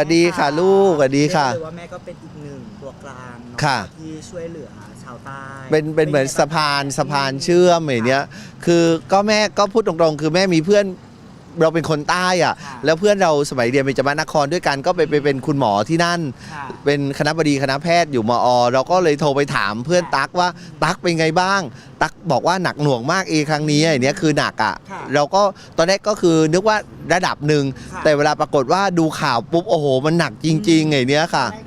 สวัสดีค่ะลูกสวัสดีค่ะ เรียกเลยว่าแม่ก็เป็นอีกหนึ่งตัวกลางเนอค่ะ ที่ช่วยเหลือชาวใต้เป็นเป็นเหมือนสะพานสะพานเชื่อมอย่างเนี้ย คือก็แม่ก็พูดตรงๆ คือแม่มีเพื่อน เราเป็นคนใต้อะ ค่ะแล้วเพื่อนเราสมัยเรียนเบญจมานครด้วยกันก็ไปไปเป็นคุณหมอที่นั่น ค่ะเป็นคณะบดีคณะแพทย์อยู่มอ เราก็เลยโทรไปถามเพื่อนตักว่าตักเป็นไงบ้าง ตักบอกว่าหนักหน่วงมากเอครั้งนี้อย่างเนี้ยคือหนักอะ ค่ะเราก็ตอนแรกก็คือนึกว่าระดับหนึ่งค่ะ แต่เวลาปรากฏว่าดูข่าวปุ๊บโอ้โหมันหนักจริงๆไงเนี้ยค่ะแร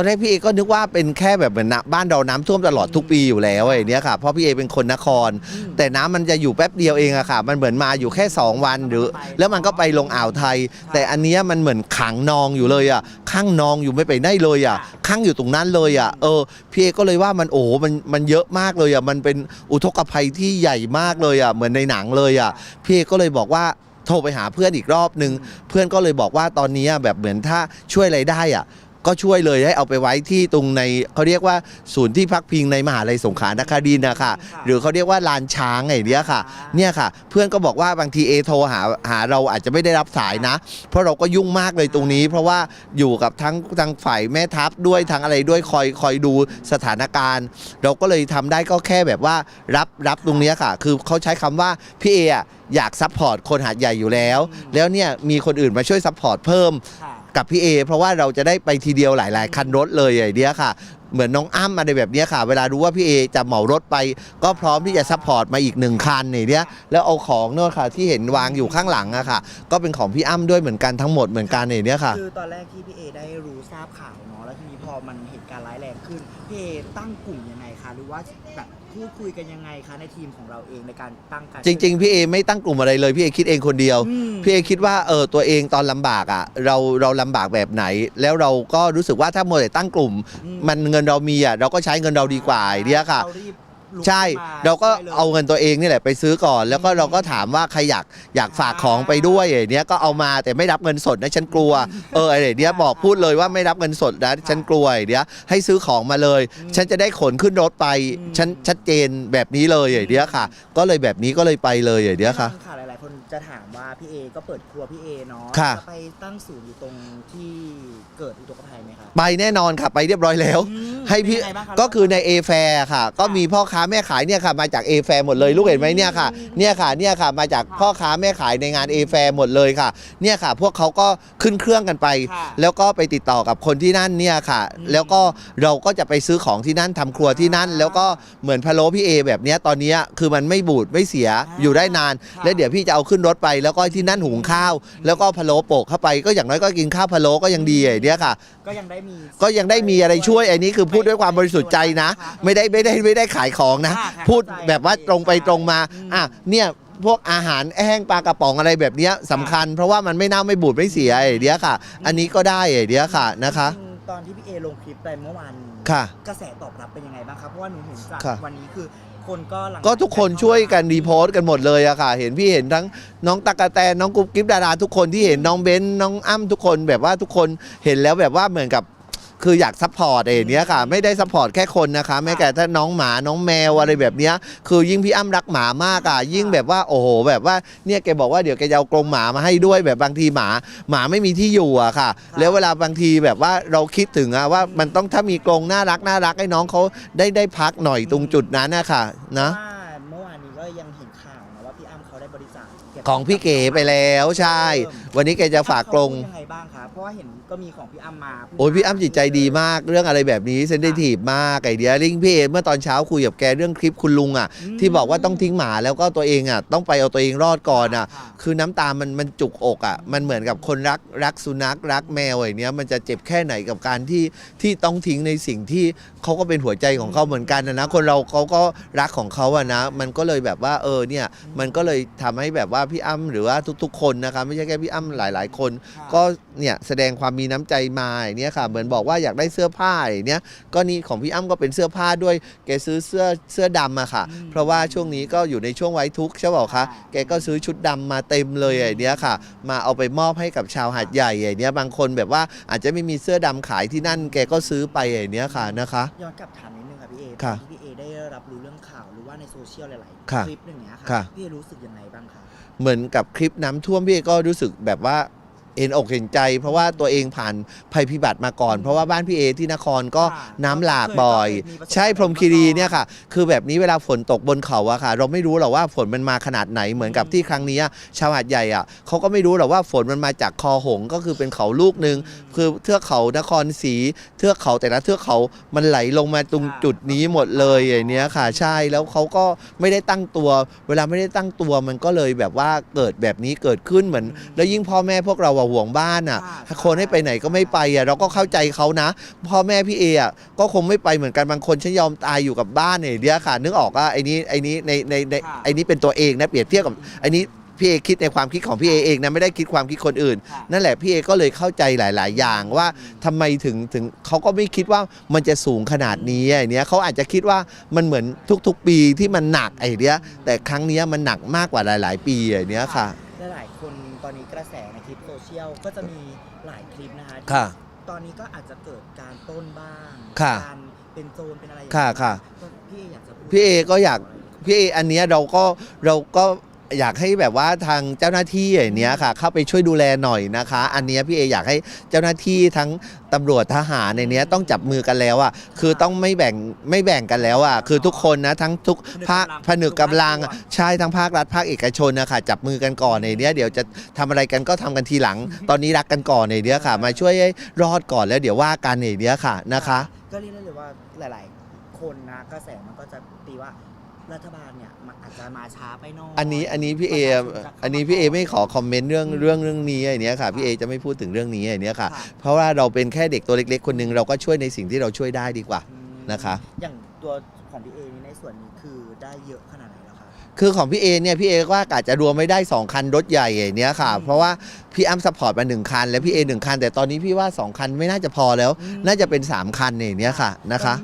ตอนแรกพี่เอก็นึกว่าเป็นแค่แบบเหมือนน้ำบ้านเราน้ำท่วมตลอดทุกปีอยู่แล้วไอ้เนี้ยค่ะเพราะพี่เอเป็นคนนครอืมแต่น้ำมันจะอยู่แป๊บเดียวเองอะค่ะ มันเหมือนมาอยู่แค่ 2 วันหรือไปแล้วมันก็ไปลงอ่าวไทย แต่อันเนี้ยมันเหมือนขังนองอยู่เลยอะข้างนองอยู่ไม่ไปได้เลยอะค่ะข้างอยู่ตรงนั้นเลยอะเออพี่เอก็เลยว่ามันโอ้โหมันมันเยอะมากเลยอะมันเป็นอุทกภัยที่ใหญ่มากเลยอะเหมือนในหนังเลยอะพี่เอก็เลยบอกว่า โทรไปหาเพื่อนอีกรอบนึง เพื่อนก็เลยบอกว่าตอนนี้แบบเหมือนถ้าช่วยอะไรได้อะ ก็ช่วยเลยให้เอาไปไว้ที่ตรงในเขาเรียกว่าศูนย์ที่พักพิงในมหาลัยสงขลานครินทร์นะคะค่ะหรือเขาเรียกว่าลานช้างไงเนี้ยค่ะเนี่ยค่ะ เพื่อนก็บอกว่าบางทีเอโทรหาหาเราอาจจะไม่ได้รับสายนะ เพราะเราก็ยุ่งมากเลยตรงนี้ เพราะว่าอยู่กับทั้งทางฝ่ายแม่ทัพด้วยทั้งอะไรด้วยคอยคอยดูสถานการณ์ เราก็เลยทำได้ก็แค่แบบว่ารับรับตรงเนี้ยค่ะ คือเขาใช้คำว่าพี่เออะอยากซัพพอร์ตคนหาดใหญ่อยู่แล้ว แล้วเนี่ยมีคนอื่นมาช่วยซัพพอร์ตเพิ่มค่ะ กับพี่เอเพราะว่าเราจะได้ไปทีเดียวหลาย ๆ คันรถเลยอย่างเดียค่ะ เหมือนน้องอ้ำอะไรแบบเนี้ยค่ะ เวลารู้ว่าพี่เอจะเหมารถไป ก็พร้อมที่จะซัพพอร์ตมาอีกหนึ่งคันอย่างเนี้ยแล้วเอาของโน่นค่ะที่เห็นวางอยู่ข้างหลังอะค่ะ ก็เป็นของพี่อ้ำด้วยเหมือนกันทั้งหมดเหมือนกันอย่างเนี้ยค่ะ คือตอนแรกที่พี่เอได้รู้ทราบข่าวเนาะแล้วทีนี้พอมันเหตุการณ์ร้ายแรงขึ้นพี่เอตั้งกลุ่มยังไงคะหรือว่าแบบพูดคุยกันยังไงคะในทีมของเราเองในการตั้งการจริง ๆ พี่เอไม่ตั้งกลุ่มอะไรเลยพี่เอคิดเองคนเดียวอืมพี่เอคิดว่าเออตัวเองตอนลำบากอะเราเราลำบากแบบไหน แล้วเราก็รู้สึกว่าถ้าโมวแต่ตั้งกลุ่มอืมมันเงินเรามีอะเราก็ใช้เงินเราดีกว่าอย่างเนี้ยค่ะ เรารีบลุกใช่ขึ้นมเราก็ช่วยลยเอาเงินตัวเองนี่แหละไปซื้อก่อน แล้วก็เราก็ถามว่าใครอยากอยากฝากของไปด้วยอย่างเนี้ยก็เอามาแต่ไม่รับเงินสดนะฉันกลัวเออไอ้เนี้ยบอกพูดเลยว่าไม่รับเงินสดนะฉันกลัวไอ้เนี้ยให้ซื้อของมาเลย ฉันจะได้ขนขึ้นรถไปฉันชัดเจนแบบนี้เลยอย่างเนี้ยค่ะ ก็เลยแบบนี้ก็เลยไปเลยอย่างเนี้ยค่ะแน่นอนค่ะหลายๆคน จะถามว่าพี่เอก็เปิดครัวพี่เอเนาะค่ะ จะไปตั้งศูนย์อยู่ตรงที่เกิดอุทกภัยไหมครับไปแน่นอนค่ะไปเรียบร้อยแล้ว อืมให้พี่เป็นยังไงบ้างคะก็คือใน A แฟค่ะ ก็มีพ่อค้าแม่ขายเนี่ยค่ะมาจาก A แฟหมดเลยลูกเห็นไหมเนี่ยค่ะเนี่ยค่ะเนี่ยค่ะมาจากพ่อค้าแม่ขายในงาน A แฟหมดเลยค่ะเนี่ยค่ะ พวกเขาก็ขึ้นเครื่องกันไป ค่ะแล้วก็ไปติดต่อกับคนที่นั่นเนี่ยค่ะ อืมแล้วก็เราก็จะไปซื้อของที่นั่นทำครัวที่นั่น อ่าแล้วก็เหมือนพะโล้พี่เอแบบเนี้ยตอนเนี้ยคือมันไม่บูดไม่เสียอ่าอยู่ได้นาน ค่ะ แล้วเดี๋ยวพี่จะเอาขึ้นรถไปแล้วก็ที่นั่นหุงข้าว แล้วก็พะโล้โปะเข้าไปก็อย่างน้อยก็กินข้าวพะโล้ก็ยังดีอย่างเนี้ยค่ะ ก็ยังได้มีก็ยังได้มีอะไรช่วยอันนี้คือพูดด้วยความบริสุทธิ์ใจนะ ไม่ได้ไม่ได้ไม่ได้ขายของนะค่ะค่ะพูดเข้าใจแบบว่าตรงไปตรงมาอืมอะเนี่ยพวกอาหารแห้งปลากระป๋องอะไรแบบเนี้ยสำคัญ เพราะว่ามันไม่เน่าไม่บูดไม่เสียไอ้เดียค่ะ อันนี้ก็ได้ไอ้เดียค่ะนะคะจริงๆตอนที่พี่เอลงคลิปไปเมื่อวานนี้ค่ะ กระแสตอบรับเป็นยังไงบ้างครับเพราะว่าหนูเห็นจากค่ะ วันนี้คือ คนก็หลังก็ทุกคนช่วยกันรีโพสต์กันหมดเลยอะค่ะ เห็นพี่เห็นทั้งน้องตะกะแตนน้องกุ๊บกิ๊บดาราทุกคนที่เห็นน้องเบนซ์น้องอ้ำทุกคนแบบว่าทุกคนเห็นแล้วแบบว่าเหมือนกับ คืออยากซัพพอร์ตเองเนี้ยค่ะ ไม่ได้ซัพพอร์ตแค่คนนะคะ แม้แต่ถ้าน้องหมาน้องแมวอะไรแบบเนี้ยคือยิ่งพี่อ้ำรักหมามากอะยิ่งแบบว่าโอ้โหแบบว่าเนี่ยแกบอกว่าเดี๋ยวแกจะเอากรงหมามาให้ด้วยแบบบางทีหมาหมาไม่มีที่อยู่อะค่ะ แล้วเวลาบางทีแบบว่าเราคิดถึงอะว่ามันต้องถ้ามีกรงน่ารักน่ารักให้น้องเขาได้ได้พักหน่อยตรงจุดนั้นนะคะนะว่าเมื่อวานนี้ก็ยังเห็นข่าวนะว่าพี่อ้ำเขาได้บริจาคเก็บของพี่เก๋ไปแล้วใช่วันนี้แกจะฝากกรงเขาพูดยังไงบ้างครับเพราะว่าเห็นก็มีของพี่อ้ำมาโอ้ยพี่อ้ำจิตใจดีมากเรื่องอะไรแบบนี้เซนซิทีฟมากไอเดียลิงพี่เอเมื่อตอนเช้าคุยกับแกเรื่องคลิปคุณลุงอะมที่บอกว่าต้องทิ้งหมาแล้วก็ตัวเองอะต้องไปเอาตัวเองรอดก่อนอะค่ะ คือน้ำตามันมันจุกอกอะมันเหมือนกับคนรักรักสุนัขรักแมวอย่างเนี้ยมันจะเจ็บแค่ไหนกับการที่ที่ต้องทิ้งในสิ่งที่เขาก็เป็นหัวใจของเขาเหมือนกันนะนะคนเราเขาก็รักของเขาอะนะ มันก็เลยแบบว่าเออเนี่ยมันก็เลยทำให้แบบว่าพี่อ้ำหรือว่าทุก ๆ คนนะคะไม่ใช่แค่พี่อ้ำหลาย ๆ คนค่ะก็เนี่ยแสดงความมีน้ำใจมาอย่างเนี้ยค่ะเหมือนบอกว่าอยากได้เสื้อผ้าอย่างเนี้ยก็นี่ของพี่อ้ำก็เป็นเสื้อผ้าด้วยแกซื้อเสื้อเสื้อดำอะค่ะอืมเพราะว่าช่วงนี้ก็อยู่ในช่วงไว้ทุกข์ใช่เปล่าคะค่ะแกก็ซื้อชุดดำมาเต็มเลยอย่างเนี้ยค่ะ มาเอาไปมอบให้กับชาวหาดใหญ่อย่างเนี้ยบางคนแบบว่าอาจจะไม่มีเสื้อดำขายที่นั่น แกก็ซื้อไปอย่างเนี้ยค่ะนะคะย้อนกลับถามนิดนึงครับพี่เอค่ะตอนที่พี่เอได้ รับรู้เรื่องข่าวหรือว่าในโซเชียลหลายค่ะๆคลิปอย่างเงี้ยค่ะ ค่ะ พี่เอรู้สึกยังไงบ้างคะ เหมือนกับคลิปน้ำท่วมพี่ก็รู้สึกแบบว่า เห็นอกเห็นใจ เพราะว่าตัวเองผ่านภัยพิบัติมาก่อน เพราะว่าบ้านพี่เอที่นครก็ค่ะน้ำหลากบ่อยเคยมีประสบการณ์ใช่พรหมคีรีเนี่ยค่ะ คือแบบนี้เวลาฝนตกบนเขาอะค่ะ เราไม่รู้หรอกว่าฝนมันมาขนาดไหนเหมือนกับที่ครั้งนี้ชาวหาดใหญ่อะเขาก็ไม่รู้หรอกว่าฝนมันมาจากคอหงส์ก็คือเป็นเขาลูกหนึ่งคือเทือกเขานครศรีเทือกเขาแต่ละเทือกเขามันไหลลงมาตรงค่ะจุดนี้หมดเลยอย่างเนี้ยค่ะ ใช่แล้วเขาก็ไม่ได้ตั้งตัว เวลาไม่ได้ตั้งตัวมันก็เลยแบบว่าเกิดแบบนี้เกิดขึ้นเหมือน แล้วยิ่งพ่อแม่พวกเราอะห่วงบ้านอะ ค่ะคนให้ไปไหนก็ไม่ไปอะเราก็เข้าใจเขานะ พ่อแม่พี่เออะก็คงไม่ไปเหมือนกันบางคนฉันยอมตายอยู่กับบ้านเนี่ยเดียวค่ะ นึกออกว่าไอ้นี้ไอ้นี้ในในในค่ะไอ้นี้เป็นตัวเองนะเปรียบเทียบกับไอ้นี้พี่เอคิดในความคิดของพี่เอเองนะไม่ได้คิดความคิดคนอื่น ค่ะ นั่นแหละพี่เอก็เลยเข้าใจหลาย ๆ อย่างว่าทำไมถึงถึงเขาก็ไม่คิดว่ามันจะสูงขนาดนี้ไอ้เนี้ยเขาอาจจะคิดว่ามันเหมือนทุก ๆ ปีที่มันหนักไอ้เนี้ยแต่ครั้งเนี้ยมันหนักมากกว่าหลาย ๆ ปีไอ้เนี้ยค่ะหลายๆคนตอนนี้กระแสในคลิปโซเชียลก็จะมีหลายคลิปนะคะที่ค่ะ ตอนนี้ก็อาจจะเกิดการปล้นบ้างค่ะการเป็นโจรเป็นอะไรอย่างค่ะเงี้ยค่ะพี่อยากจะพูดพี่เอก็อยาก พี่เออันเนี้ยเราก็เราก็ อยากให้แบบว่าทางเจ้าหน้าที่อย่างเนี้ยค่ะ เข้าไปช่วยดูแลหน่อยนะคะ อันเนี้ยพี่เออยากให้เจ้าหน้าที่ทั้งตำรวจทหารในเนี้ยต้องจับมือกันแล้วอะคือต้องไม่แบ่งไม่แบ่งกันแล้วอะคือทุกคนนะทั้งทุกภาคผนึกกำลังอะใช่ทั้งภาครัฐภาคเอกชนนะคะจับมือกันก่อนในเนี้ยเดี๋ยวจะทำอะไรกันก็ทำกันทีหลัง ตอนนี้รักกันก่อนในเนี้ยค่ะ มาช่วยให้รอดก่อนแล้วเดี๋ยวว่ากันในเนี้ยค่ะนะคะ ก็เรียกได้เลยว่าหลาย ๆ คนนะกระแสมันก็จะตีว่ารัฐบาลเนี่ยมัน อาจจะมาช้าไปหน่อยอันนี้อันนี้พี่เอประชาชนจะเข้ามาอันนี้พี่เอไม่ขอคอมเมนต์เรื่องอืมเรื่องเรื่องนี้ไอ้เนี้ยค่ะพี่เอจะไม่พูดถึงเรื่องนี้ไอ้เนี้ยค่ะค่ะ เพราะว่าเราเป็นแค่เด็กตัวเล็ก ๆ คนหนึงเราก็ช่วยในสิ่งที่เราช่วยได้ดีกว่าอืมนะคะ อย่างตัวของพี่เอนี่ในส่วนนี้คือได้เยอะขนาดไหนแล้วคะคือของพี่เอเนี่ยพี่เอว่ากะจะรวมไม่ได้ 2 คันรถใหญ่ไอ้เนี้ยค่ะอืมเพราะว่าพี่อ้ำสปอร์ตมาหนึ่งคัน แล้วพี่เอหนึ่งคัน แต่ตอนนี้พี่ว่า 2 คันไม่น่าจะพอแล้วอืมน่าจะเป็น 3 คันไอ้เนี้ยค่ะนะคะ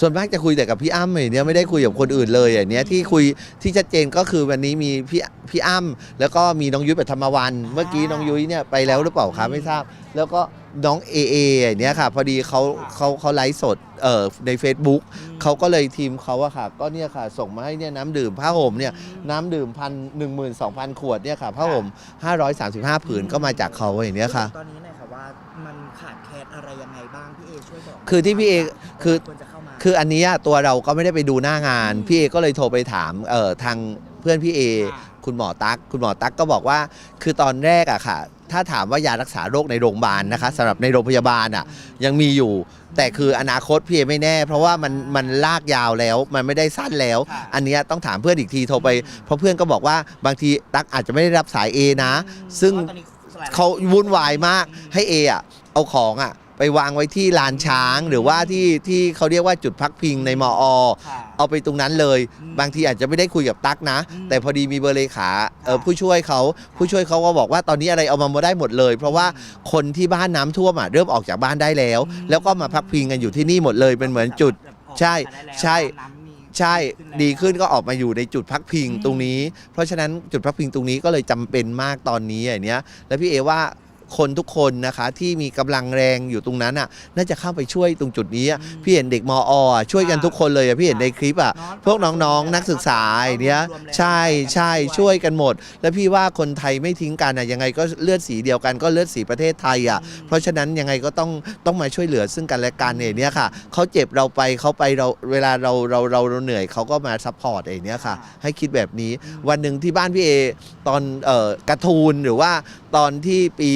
ส่วนมากจะคุยแต่กับพี่อ้ำไอ้เนี้ยไม่ได้คุยกับคนอื่นเลยไอ้เนี้ยที่คุยที่ชัดเจนก็คือวันนี้มีพี่พี่อ้ำแล้วก็มีน้องยุ้ยปฐมวัน เมื่อกี้น้องยุ้ยเนี่ยไปแล้วหรือเปล่าคะไม่ทราบ แล้วก็น้องเอเออย่างเนี้ยค่ะ พอดีเขาเขาเขาไลฟ์สดเอ่อใน Facebook อืมเขาก็เลยทีมเขาอะค่ะ ก็เนี่ยค่ะ ส่งมาให้เนี่ยน้ำดื่มผ้าห่มเนี่ยน้ำดื่มพันหนึ่งหมื่นสองพันขวดเนี่ยค่ะผ้าห่ม535ผืนก็มาจากเขาอย่างเนี้ยค่ะ ตอนนี้หน่อยค่ะว่ามันขาดแคลนอะไรยังไงบ้างพี่เอช่วยบอกคือที่พี่เอคือ ควรจะเข้ามา คืออันเนี้ยตัวเราก็ไม่ได้ไปดูหน้างานอืมพี่เอก็เลยโทรไปถามเอ่อทางเพื่อนพี่เอค่ะคุณหมอตั๊กคุณหมอตั๊กก็บอกว่า คือตอนแรกอะค่ะ ถ้าถามว่ายารักษาโรคในโรงพยาบาลนะคะสำหรับในโรงพยาบาลอะยังมีอยู่ แต่คืออนาคตพี่เอไม่แน่ เพราะว่ามันมันลากยาวแล้ว มันไม่ได้สั้นแล้วค่ะอันเนี้ยต้องถามเพื่อนอีกทีโทรไป เพราะเพื่อนก็บอกว่าบางทีตั๊กอาจจะไม่ได้รับสายเอนะ ซึ่งพราะตอนนี้หลยๆเขาวุ่นวายมากอืมให้เออะเอาของอะ ไปวางไว้ที่ลานช้างหรือว่าที่ที่เขาเรียกว่าจุดพักพิงในมอ ค่ะเอาไปตรงนั้นเลย อืมบางทีอาจจะไม่ได้คุยกับตั๊กนะ อืมแต่พอดีมีเบอร์เลขาเออค่ะ ผู้ช่วยเขาผู้ช่วยเขาก็บอกว่าตอนนี้อะไรเอามาหมดได้หมดเลย เพราะว่าคนที่บ้านน้ำท่วมอะเริ่มออกจากบ้านได้แล้วอืมแล้วก็มาพักพิงกันอยู่ที่นี่หมดเลยเป็นเหมือนจุดแบบออกใช่มาได้แล้วใช่น้ำมีใช่แล้วดีขึ้นก็ออกมาอยู่ในจุดพักพิงอืม ตรงนี้ เพราะฉะนั้นจุดพักพิงตรงนี้ก็เลยจำเป็นมากตอนนี้อย่างเนี้ยแล้วพี่เอว่า คนทุกคนนะคะที่มีกำลังแรงอยู่ตรงนั้นอะน่าจะเข้าไปช่วยตรงจุดนี้อะอืมพี่เห็นเด็กมออะช่วยกันทุกคนเลยอะพี่เห็นในคลิปอะเนาะพวกน้องๆ นักศึกษาไอ้เนี้ยรวมแรงใช่ใช่ช่วยกันหมด แล้วพี่ว่าคนไทยไม่ทิ้งกันอะยังไงก็เลือดสีเดียวกันก็เลือดสีประเทศไทยอะอืมเพราะฉะนั้นยังไงก็ต้องต้องมาช่วยเหลือซึ่งกันและกันเนี่ยเนี้ยค่ะเขาเจ็บเราไปเขาไปเราเวลาเราเราเราเราเหนื่อยเขาก็มาซัพพอร์ตไอ้เนี้ยค่ะ ให้คิดแบบนี้อืมวันหนึ่งที่บ้านพี่เอตอนเอ่อการ์ตูนหรือว่าตอนที่ปี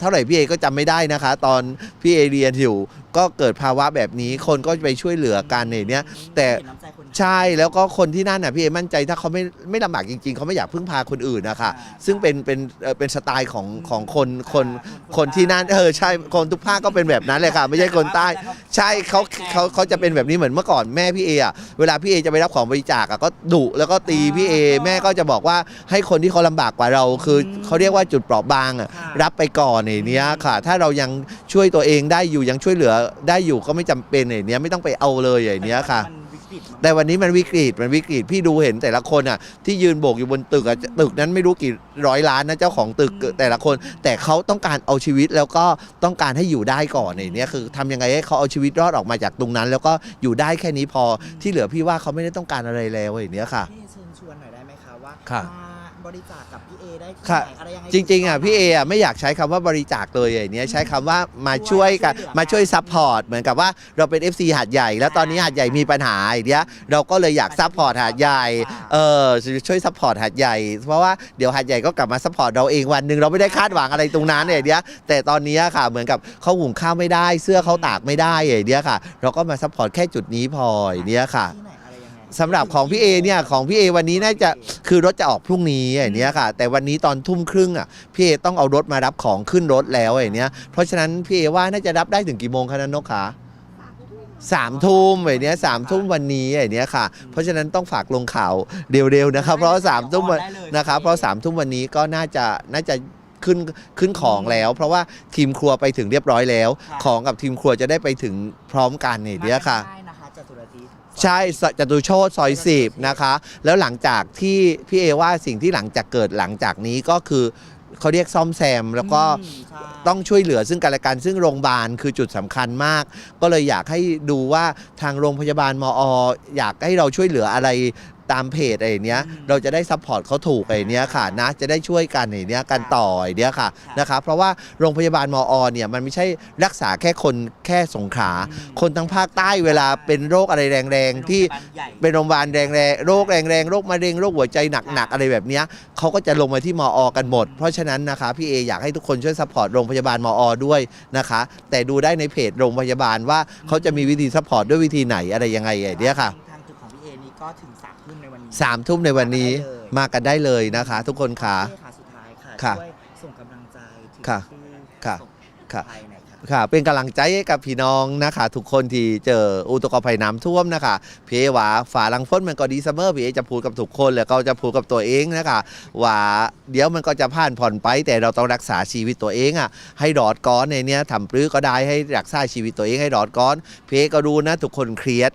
เท่าไหร่พี่เอก็จำไม่ได้นะคะ ตอนพี่เอเรียนอยู่ก็เกิดภาวะแบบนี้คนก็ไปช่วยเหลือกันในเนี้ยแต่ เห็นน้ำใจคน ใช่แล้วก็คนที่นั่นน่ะพี่เอมั่นใจถ้าเขาไม่ไม่ลำบากจริง ๆ เขาไม่อยากพึ่งพาคนอื่นนะคะอ่าซึ่งเป็นเป็นเอ่อเป็นสไตล์ของของคนคนอ่าคนที่นั่นเออใช่คนทุกภาคก็เป็นแบบนั้นเลยค่ะ ไม่ใช่คนใต้ ใช่เขาเขาเขาจะเป็นแบบนี้เหมือนเมื่อก่อนแม่พี่เออะเวลาพี่เอจะไปรับของบริจาคอะก็ดุแล้วก็ตีพี่เอแม่ก็จะบอกว่าให้คนที่เขาลำบากกว่าเราคือเขาเรียกว่าจุดเปราะบางอะค่ะรับไปก่อนในเนี้ยค่ะ ถ้าเรายังช่วยตัวเองได้อยู่ยังช่วยเหลือได้อยู่ก็ไม่จำเป็นในเนี้ยไม่ต้องไปเอาเลยอย่างเนี้ยค่ะ มัน วิกฤตมากแต่วันนี้มันวิกฤตมันวิกฤตพี่ดูเห็นแต่ละคนอะ ที่ยืนโบกอยู่บนตึกอะตึกนั้นไม่รู้กี่ร้อยล้านนะเจ้าของตึกแต่ละคน แต่เขาต้องการเอาชีวิตแล้วก็ต้องการให้อยู่ได้ก่อนในเนี้ยคือทำยังไงให้เขาเอาชีวิตรอดออกมาจากตรงนั้น แล้วก็อยู่ได้แค่นี้พอที่เหลือพี่ว่าเขาไม่ได้ต้องการอะไรแล้วอย่างเนี้ยค่ะ พี่เชิญชวนหน่อยได้ไหมคะว่าค่ะมา บริจาคกับพี่เอได้ที่ค่ะ ไหนอะไรยังไงจริงๆอะพี่เออะไม่อยากใช้คำว่าบริจาคเลยอย่างเนี้ยใช้คำว่ามาช่วยกันช่วยเหลือมาช่วยซัพพอร์ตเหมือนกับว่าเราเป็น FC หาดใหญ่ แล้วตอนนี้หาดใหญ่มีปัญหาอย่างเนี้ยเราก็เลยอยากซัพพอร์ตหาดใหญ่เออช่วยซัพพอร์ตหาดใหญ่ เพราะว่าเดี๋ยวหาดใหญ่ก็กลับมาซัพพอร์ตเราเองวันหนึ่งเราไม่ได้คาดหวังอะไรตรงนั้นเนี่ยเนี้ยแต่ตอนนี้ค่ะเหมือนกับเขาหุงข้าวไม่ได้ เสื้อเขาตากไม่ได้อย่างเนี้ยค่ะ เราก็มาซัพพอร์ตแค่จุดนี้พออย่างเนี้ยค่ะ ที่ไหนอะไรยังไง สำหรับของพี่เอเนี่ยของพี่เอวันนี้น่าจะคือรถจะออกพรุ่งนี้อย่างเนี้ยค่ะ แต่วันนี้ตอนทุ่มครึ่งอะพี่เอต้องเอารถมารับของขึ้นรถแล้วอย่างเนี้ยเพราะฉะนั้นพี่เอว่าน่าจะรับได้ถึงกี่โมงคะนันนกขาสามทุ่มอย่างเนี้ยสามทุ่มวันนี้อย่างเนี้ยค่ะ เพราะฉะนั้นต้องฝากลงข่าวเร็วๆนะครับ เพราะว่าสามทุ่มวันได้เลยนะครับเพราะสามทุ่มวันนี้ก็น่าจะน่าจะขึ้นขึ้นของแล้ว เพราะว่าทีมครัวไปถึงเรียบร้อยแล้วค่ะของกับทีมครัวจะได้ไปถึงพร้อมกันอย่างเนี้ยค่ะ ได้นะคะจตุรทิศ ใช่สจตุโชตซอยสิบนะคะ แล้วหลังจากที่พี่เอว่าสิ่งที่หลังจากเกิดหลังจากนี้ก็คือเขาเรียกซ่อมแซม แล้วก็อืมใช่ต้องช่วยเหลือซึ่งกันและกันซึ่งโรงพยาบาลคือจุดสำคัญมาก ก็เลยอยากให้ดูว่าทางโรงพยาบาลมออยากให้เราช่วยเหลืออะไร ตามเพจอะไรเนี้ยเราจะได้ซัพพอร์ตเขาถูกไอ้เนี้ยค่ะนะจะได้ช่วยกันไอ้เนี้ยกันต่อไอ้เนี้ยค่ะนะคะเพราะว่าโรงพยาบาลมอเนี่ยมันไม่ใช่รักษาแค่คนแค่สงขลาอืมคนทั้งภาคใต้เวลาเป็นโรคอะไรแรงๆ ที่เป็นโรงพยาบาลใหญ่เป็นโรงพยาบาลแรงๆโรคแรงๆโรคมะเร็งโรคหัวใจหนักๆอะไรแบบเนี้ยเขาก็จะลงมาที่มอกันหมด เพราะฉะนั้นนะคะพี่เออยากให้ทุกคนช่วยซัพพอร์ตโรงพยาบาลมอด้วยนะคะ แต่ดูได้ในเพจโรงพยาบาลว่าเขาจะมีวิธีซัพพอร์ตด้วยวิธีไหนอะไรยังไงอย่างเนี้ยค่ะ ก็ถึงสามทุ่มในวันนี้ สามทุ่มในวันนี้ มากันได้เลยนะคะ ทุกคนค่ะ โอเคค่ะสุดท้ายค่ะค่ะช่วยส่งกำลังใจถึงค่ะผู้ค่ะประสบค่ะภัยหน่อยค่ะ ค่ะเป็นกำลังใจให้กับพี่น้องนะคะ ทุกคนที่เจออุตกภัยน้ำท่วมนะคะ พี่เอว่าฝ่าหลังฝนมันก็ดีเสมอพี่เอจะพูดกับทุกคนแล้วก็จะพูดกับตัวเองนะคะ ว่าเดี๋ยวมันก็จะผ่านผ่อนไป แต่เราต้องรักษาชีวิตตัวเองอะให้รอดก้อนในเนี้ยทำปลื้อก็ได้ให้รักษาชีวิตตัวเองให้รอดก้อนพี่เอก็รู้นะทุกคนเครียด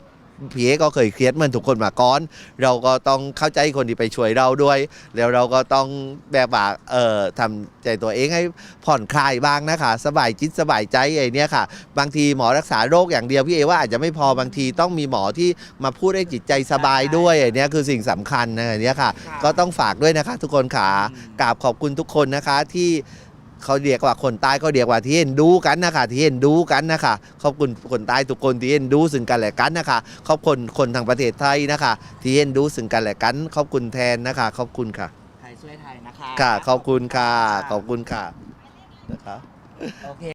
พี่เอก็เคยเครียดเหมือนทุกคนมาก่อน เราก็ต้องเข้าใจคนที่ไปช่วยเราด้วย แล้วเราก็ต้องแบบว่าเอ่อทำใจตัวเองให้ผ่อนคลายบ้างนะคะ สบายจิตสบายใจไอ้เนี้ยค่ะ บางทีหมอรักษาโรคอย่างเดียวพี่เอว่าอาจจะไม่พอบางทีต้องมีหมอที่มาพูดให้จิตใจสบายด้วยไอ้เนี้ยคือสิ่งสำคัญนะไอ้เนี้ยค่ะค่ะ ก็ต้องฝากด้วยนะคะ ทุกคนขาอืมกราบขอบคุณทุกคนนะคะที่ เขาเรียกว่าคนใต้เขาเรียกว่าที่เห็นดูกันนะคะที่เห็นดูกันนะคะขอบคุณคนใต้ทุกคนที่เห็นดูซึ่งกันและกันนะคะขอบคุณคนทางประเทศไทยนะคะ ที่เห็นดูซึ่งกันและกันขอบคุณแทนนะคะ ขอบคุณค่ะไทยช่วยไทยนะคะค่ะขอบคุณค่ะขอบคุณค่ะนะคะโอเค